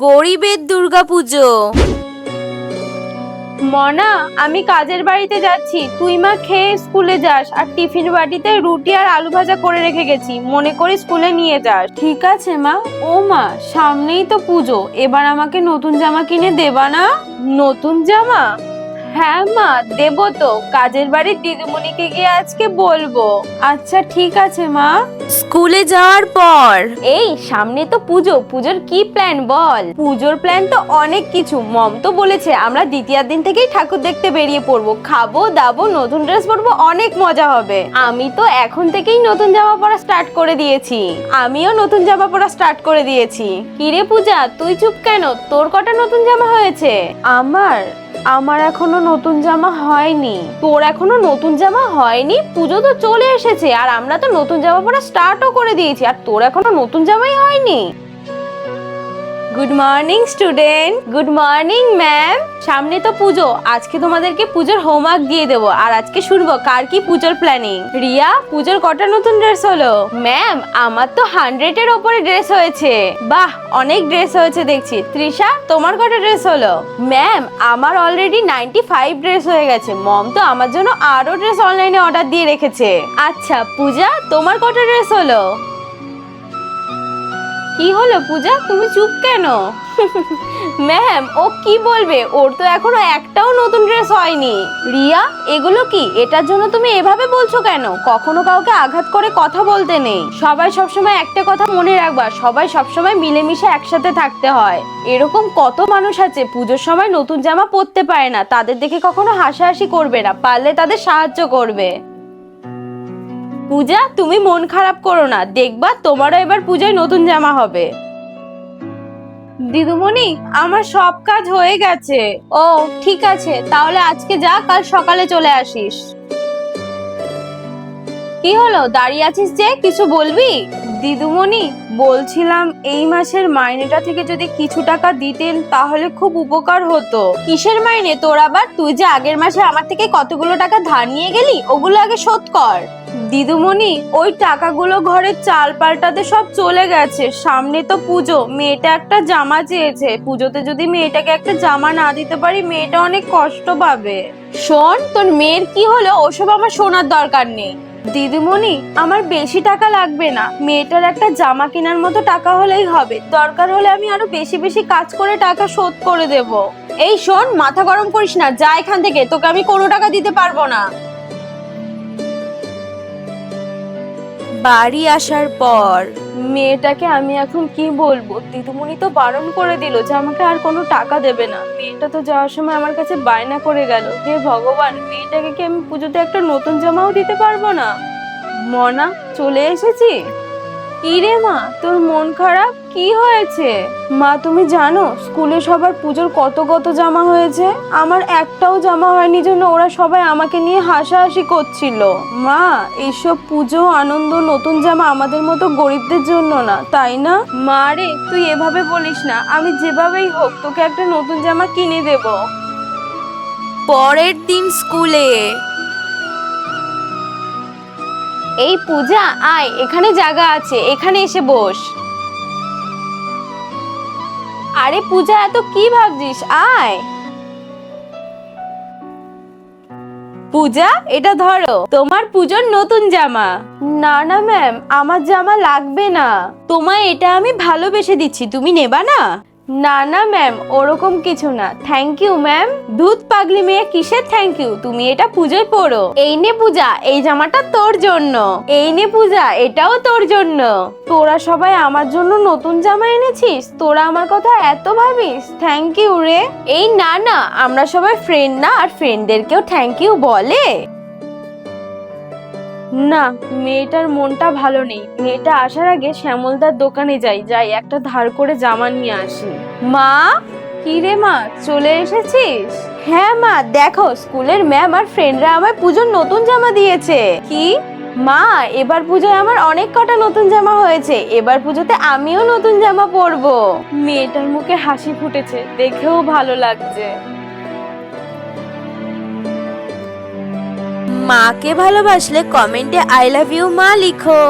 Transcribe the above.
গরিবের দুর্গাপুজো মনা আমি কাজের বাড়িতে যাচ্ছি। তুই মা খেয়ে স্কুলে যাস আর টিফিন বাটিতে রুটি আর আলু ভাজা করে রেখে গেছি। মনে করে স্কুলে নিয়ে যাস। ঠিক আছে মা। ও মা সামনেই তো পুজো। এবার আমাকে নতুন জামা কিনে দেবা না? নতুন জামা? হ্যাঁ মা দেবো তো। কাজের বাড়ির দিদিমণিকে গিয়ে আজকে বলব। আচ্ছা ঠিক আছে মা। স্কুলে যাওয়ার পর। এই সামনে তো পুজো। পুজোর কি প্ল্যান বল? পুজোর প্ল্যান তো অনেক কিছু। মম তো বলেছে আমরা দ্বিতীয় দিন থেকেই ঠাকুর দেখতে বেরিয়ে পড়ব। খাব দাবো নতুন ড্রেস পরবো অনেক মজা হবে। আমি তো এখন থেকেই নতুন জামা পরা স্টার্ট করে দিয়েছি। আমিও নতুন জামা পরা স্টার্ট করে দিয়েছি। কিরে পূজা তুই চুপ কেন? তোর কটা নতুন জামা হয়েছে? আমার? আমার এখনও নতুন জামা হয়নি। তোর এখনও নতুন জামা হয়নি? পুজো তো চলে এসেছে, আর আমরা তো নতুন জামা পরা স্টার্টও করে দিয়েছি, আর তোর এখনও নতুন জামাই হয়নি। Good morning student good morning ma'am সামনে তো পুজো। আজকে তোমাদেরকে পুজোর হোমওয়ার্ক দিয়ে দেবো। আর আজকে শুনব কার কি পুজোর প্ল্যানিং রিয়া, পুজোর কটা নতুন ড্রেস হলো? ম্যাম আমার তো হান্ড্রেডের ওপরে ড্রেস হয়েছে। বাহ, অনেক ড্রেস হয়েছে দেখছি। তৃষা, তোমার কটা ড্রেস হলো? ম্যাম আমার অলরেডি নাইনটি ফাইভ ড্রেস হয়ে গেছে। মম তো আমার জন্য আরও ড্রেস অনলাইনে অর্ডার দিয়ে রেখেছে। আচ্ছা পূজা, তোমার কটা ড্রেস হলো? কি হলো পূজা? তুমি চুপ কেন? ম্যাম, ও কি বলবে? ওর তো এখনও একটাও নতুন ড্রেস হয়নি। রিয়া, এগুলো কি? এটার জন্য তুমি এভাবে বলছো কেন? কখনো কাউকে আঘাত করে কথা বলতে নেই। সবাই সবসময় একটা কথা মনে রাখবা, সবাই সবসময় মিলেমিশে একসাথে থাকতে হয়। এরকম কত মানুষ আছে, পুজোর সময় নতুন জামা পরতে পারে না, তাদের দেখে কখনো হাসাহাসি করবে না, পারলে তাদের সাহায্য করবে। পূজা তুমি মন খারাপ করো না। দেখবা তোমারও এবার পূজায় নতুন জামা হবে। দিদুমণি আমার সব কাজ হয়ে গেছে। ও ঠিক আছে। তাহলে আজকে যা কাল সকালে চলে আসিস। কি হলো? দাঁড়িয়ে আছিস যে? কিছু বলবি? দিদুমণি বলছিলাম এই মাসের মাইনেটা থেকে যদি কিছু টাকা দিতেন তাহলে খুব উপকার হতো। কিসের মাইনে? তোর আবার? তুই যে আগের মাসে আমার থেকে কতগুলো টাকা ধার নিয়ে গেলি ওগুলো আগে শোধ কর। দিদুমণি, ওই টাকাগুলো ঘরে চাল পাল্টাতে সব চলে গেছে। সামনে তো পুজো, মেয়েটা একটা জামা চেয়েছে। পুজোতে যদি মেয়েটাকে একটা জামা না দিতে পারি, মেয়েটা অনেক কষ্ট পাবে। শোন, তোর মেয়ের কি হলো? ওসব আমার শোনার দরকার নেই। দিদিমণি, আমার বেশি টাকা লাগবে না। মেয়েটার একটা জামা কেনার মতো টাকা হলেই হবে। দরকার হলে আমি আরও বেশি বেশি কাজ করে টাকা শোধ করে দেব। এই শোন, মাথা গরম করিস না। যা এখান থেকে, তোকে আমি কোনো টাকা দিতে পারব না। বাড়ি আসার পর। মেয়েটাকে আমি এখন কি বলব? দিদিমণি তো বারণ করে দিল যে আমাকে আর কোনো টাকা দেবে না। মেয়েটা তো যাওয়ার সময় আমার কাছে বায়না করে গেল। হে ভগবান, মেয়েটাকে কি আমি পুজোতে একটা নতুন জামাও দিতে পারব না? মনা, চলে এসেছি কি রে মা, তোর মন খারাপ? কি হয়েছে? মা, তুমি জানো, স্কুলে সবার পুজোর কত কত জামা হয়েছে? আমার একটাও জামা হয়নি জন্য ওরা সবাই আমাকে নিয়ে হাসাহাসি করছিল। মা, এইসব পুজো, আনন্দ, নতুন জামা আমাদের মতো গরিবদের জন্য না, তাই না? মা রে, তুই এভাবে বলিস না, আমি যেভাবেই হোক তোকে একটা নতুন জামা কিনে দেব। পরের দিন স্কুলে। এই পূজা, আয়, এখানে জায়গা আছে, এখানে এসে বস। আরে পূজা, এত কি ভাবছিস? আয়। পূজা, এটা ধরো, তোমার পুজোর নতুন জামা। না না ম্যাম, আমার জামা লাগবে না। তোমায় এটা আমি ভালোবেসে দিচ্ছি, তুমি নেবা না? না না ম্যাম ওরকম কিছু না। থ্যাংক ইউ ম্যাম দুধ পাগলি মেয়ে, কিসের থ্যাংক ইউ তুমি এটা পুজোয় পরো। এই নে পূজা, এই জামাটা তোর জন্য। এই নে পূজা, এটাও তোর জন্য। তোরা সবাই আমার জন্য নতুন জামা এনেছিস? তোরা আমার কথা এত ভাবিস? থ্যাংক ইউ রে। এই না না, আমরা সবাই ফ্রেন্ড না, আর ফ্রেন্ডদেরকেও থ্যাংক ইউ বলে। না মেয়েটার মনটা ভালো নেই। মেয়েটা আসার আগে শ্যামলদার দোকানে যাই যাই একটা ধার করে জামা নিয়ে আসি। মা? কি রে মা চলে এসেছিস? হ্যাঁ মা দেখো স্কুলের ম্যাম আর ফ্রেন্ডরা আমায় পুজোর নতুন জামা দিয়েছে। কি? মা এবার পুজোয় আমার অনেক কটা নতুন জামা হয়েছে। এবার পুজোতে আমিও নতুন জামা পরবো। মেয়েটার মুখে হাসি ফুটেছে দেখেও ভালো লাগছে। মাকে ভালোবাসলে কমেন্টে আই লাভ ইউ মা লিখো।